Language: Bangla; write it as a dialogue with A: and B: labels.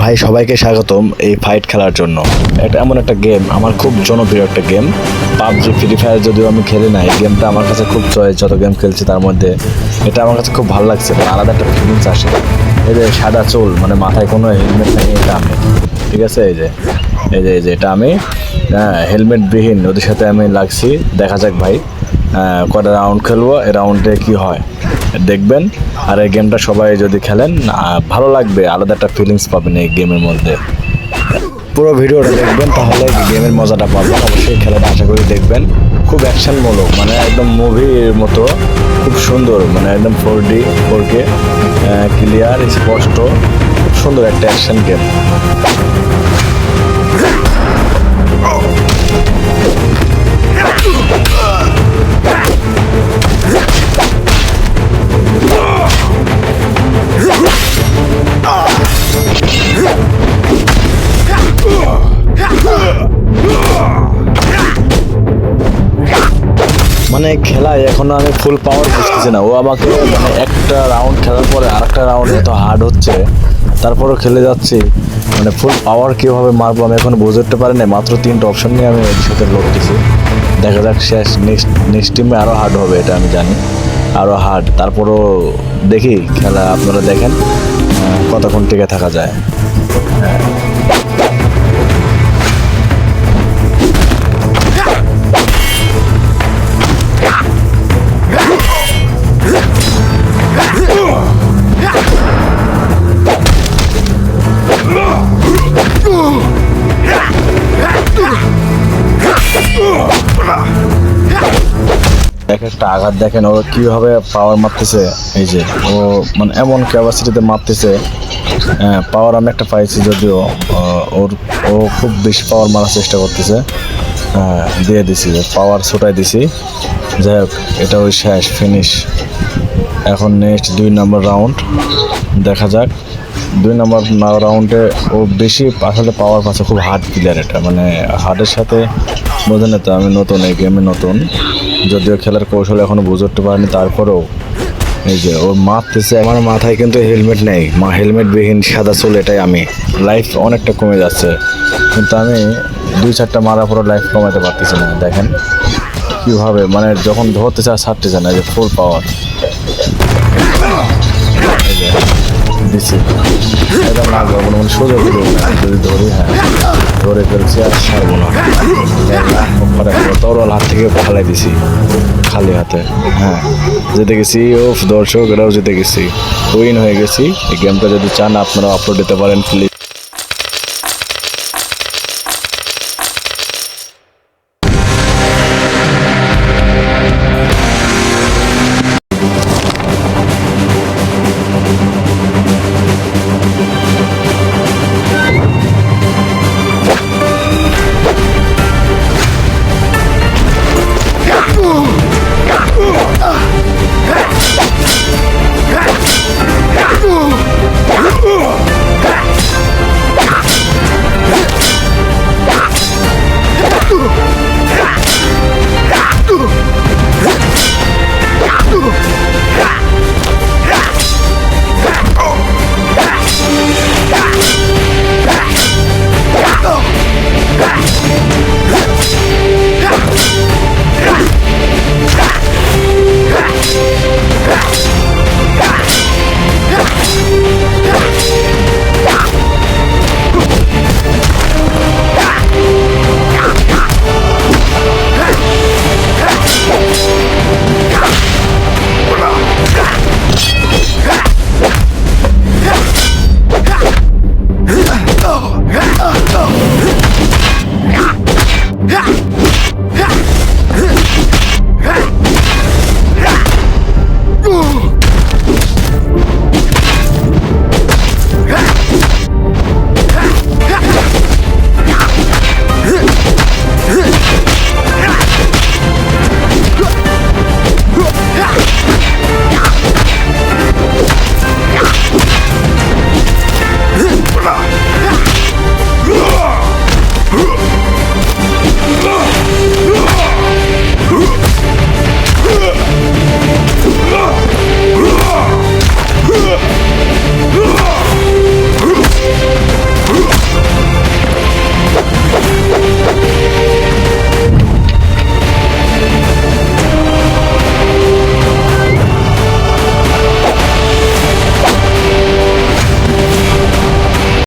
A: ভাই, সবাইকে স্বাগতম এই ফাইট খেলার জন্য। এটা এমন একটা গেম আমার খুব জনপ্রিয় একটা গেম পাবজি ফ্রি ফায়ার যদিও আমি খেলি না এই গেমটা আমার কাছে খুব চয়েস, যত গেম খেলছি তার মধ্যে। এটা আমার কাছে খুব ভালো লাগছে আলাদা একটা ফিলিংস আসে। এই যে সাদা চুল মানে মাথায় কোনো হেলমেট নেই, এটা আমি। ঠিক আছে, এই যে এই যে এই যে, এটা আমি। হ্যাঁ হেলমেট বিহীন, ওদের সাথে আমি লাগছি, দেখা যাক ভাই কটা রাউন্ড খেলব, এই রাউন্ডে কী হয়। দেখবেন। আর এই গেমটা সবাই যদি খেলেন ভালো লাগবে, আলাদা একটা ফিলিংস পাবেন এই গেমের মধ্যে। পুরো ভিডিওটা দেখবেন, তাহলে গেমের মজাটা পাবেন। অবশ্যই খেলাটা আশা করি দেখবেন। খুব অ্যাকশনমূলক মানে একদম মুভির মতো, খুব সুন্দর মানে একদম four D four K clear স্পষ্ট, খুব সুন্দর একটা অ্যাকশন গেম মানে খেলায় এখনও আমি ফুল পাওয়ার বুঝতেছি না। ও আমাকে মানে একটা রাউন্ড খেলার পরে আরেকটা রাউন্ড এত হার্ড হচ্ছে, তারপরও খেলে যাচ্ছি। মানে ফুল পাওয়ার কীভাবে মারবো আমি এখন বুঝে উঠতে পারি না মাত্র তিনটা অপশন নিয়ে আমি সাথে লড়তেছি। দেখা যাক শেষ নেক্সট নেক্সট টিমে আরও হার্ড হবে, এটা আমি জানি। আরও হার্ড তারপরও দেখি, খেলা আপনারা দেখেন কতক্ষণ টিকে থাকা যায়। এক একটা আঘাত দেখেন ও কীভাবে পাওয়ার মারতেছে? এই যে ও মানে এমন ক্যাপাসিটিতে মারতেছে। পাওয়ার আমি একটা পাইছি যদিও ওর ও খুব বেশি পাওয়ার মারার চেষ্টা করতেছে। হ্যাঁ, দিয়ে দিছি পাওয়ার ছোটাই দিছি। যাই হোক এটা ওই শেষ ফিনিশ এখন নেক্সট দুই নম্বর রাউন্ড দেখা যাক। দুই নম্বর রাউন্ডে ও বেশি আসলে পাওয়ার পাচ্ছে, খুব হার্ড প্লেয়ার এটা। মানে হার্ডের সাথে বোঝেন তো আমি নতুন, এই গেমে নতুন। যদিও খেলার কৌশল এখনও বুঝে উঠতে পারিনি, তারপরেও এই যে ও মারতেছে, আমার মাথায় কিন্তু হেলমেট নেই। মা হেলমেট বিহীন সাদা চুল এটাই আমি। লাইফ অনেকটা কমে যাচ্ছে। কিন্তু আমি দুই চারটা মারার পরও লাইফ কমাতে পারতেছি না, দেখেন। কীভাবে মানে যখন ধরতে চায়, ছাড়তেছে না যে ফুল পাওয়ার এটা না যাব মানে সোজা করে যদি ধরি হ্যাঁ। ধরে ফেলছি আর ছাড়বো না। তরল হাত থেকে ফালাই দিছি, খালি হাতে। হ্যাঁ। জিতে গেছি ও দর্শক, এরাও জিতে গেছি। উইন হয়ে গেছি। এই গেমটা যদি চান আপনারা আপলোড দিতে পারেন প্লিজ